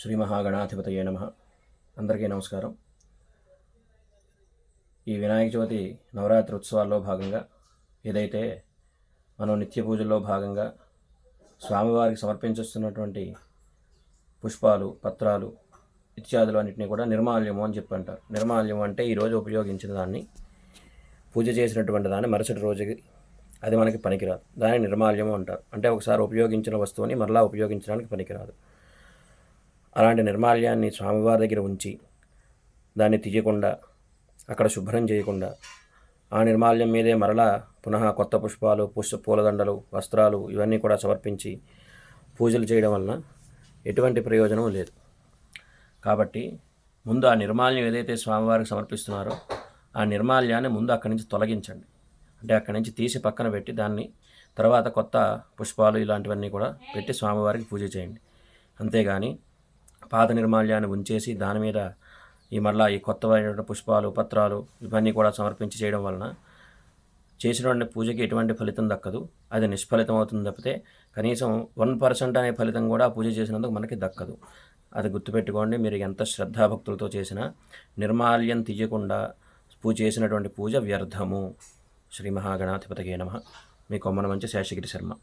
శ్రీ మహాగణాధిపతయే నమ. అందరికీ నమస్కారం. ఈ వినాయక చవితి నవరాత్రి ఉత్సవాల్లో భాగంగా ఏదైతే మనం నిత్య పూజల్లో భాగంగా స్వామివారికి సమర్పించేస్తున్నటువంటి పుష్పాలు పత్రాలు ఇత్యాదులు అన్నింటినీ కూడా నిర్మాల్యము అని చెప్పి అంటారు. నిర్మాల్యం అంటే ఈరోజు ఉపయోగించిన దాన్ని పూజ చేసినటువంటి దాన్ని మరుసటి రోజుకి అది మనకి పనికిరాదు. దాన్ని నిర్మాల్యము అంటారు. అంటే ఒకసారి ఉపయోగించిన వస్తువుని మరలా ఉపయోగించడానికి పనికిరాదు. అలాంటి నిర్మాల్యాన్ని స్వామివారి దగ్గర ఉంచి దాన్ని తీయకుండా అక్కడ శుభ్రం చేయకుండా ఆ నిర్మాల్యం మీదే మరలా పునః కొత్త పుష్పాలు పుష్ప పూలదండలు వస్త్రాలు ఇవన్నీ కూడా సమర్పించి పూజలు చేయడం వలన ఎటువంటి ప్రయోజనం లేదు. కాబట్టి ముందు ఆ నిర్మాల్యం ఏదైతే స్వామివారికి సమర్పిస్తున్నారో ఆ నిర్మాల్యాన్ని ముందు అక్కడి నుంచి తొలగించండి. అంటే అక్కడి నుంచి తీసి పక్కన పెట్టి దాన్ని తర్వాత కొత్త పుష్పాలు ఇలాంటివన్నీ కూడా పెట్టి స్వామివారికి పూజ చేయండి. అంతేగాని పాత నిర్మాల్యాన్ని ఉంచేసి దాని మీద ఈ మళ్ళా ఈ కొత్తవైన పుష్పాలు పత్రాలు ఇవన్నీ కూడా సమర్పించి చేయడం వలన చేసినటువంటి పూజకి ఎటువంటి ఫలితం దక్కదు. అది నిష్ఫలితం అవుతుంది తప్పితే కనీసం వన్ పర్సెంట్ అనే ఫలితం కూడా పూజ చేసినందుకు మనకి దక్కదు. అది గుర్తుపెట్టుకోండి మీరు ఎంత శ్రద్ధాభక్తులతో చేసినా నిర్మాల్యం తీయకుండా పూజ చేసినటువంటి పూజ వ్యర్థము. శ్రీ మహాగణాధిపతికే నమ. మీ కొమ్మన మంచి శేషగిరి శర్మ.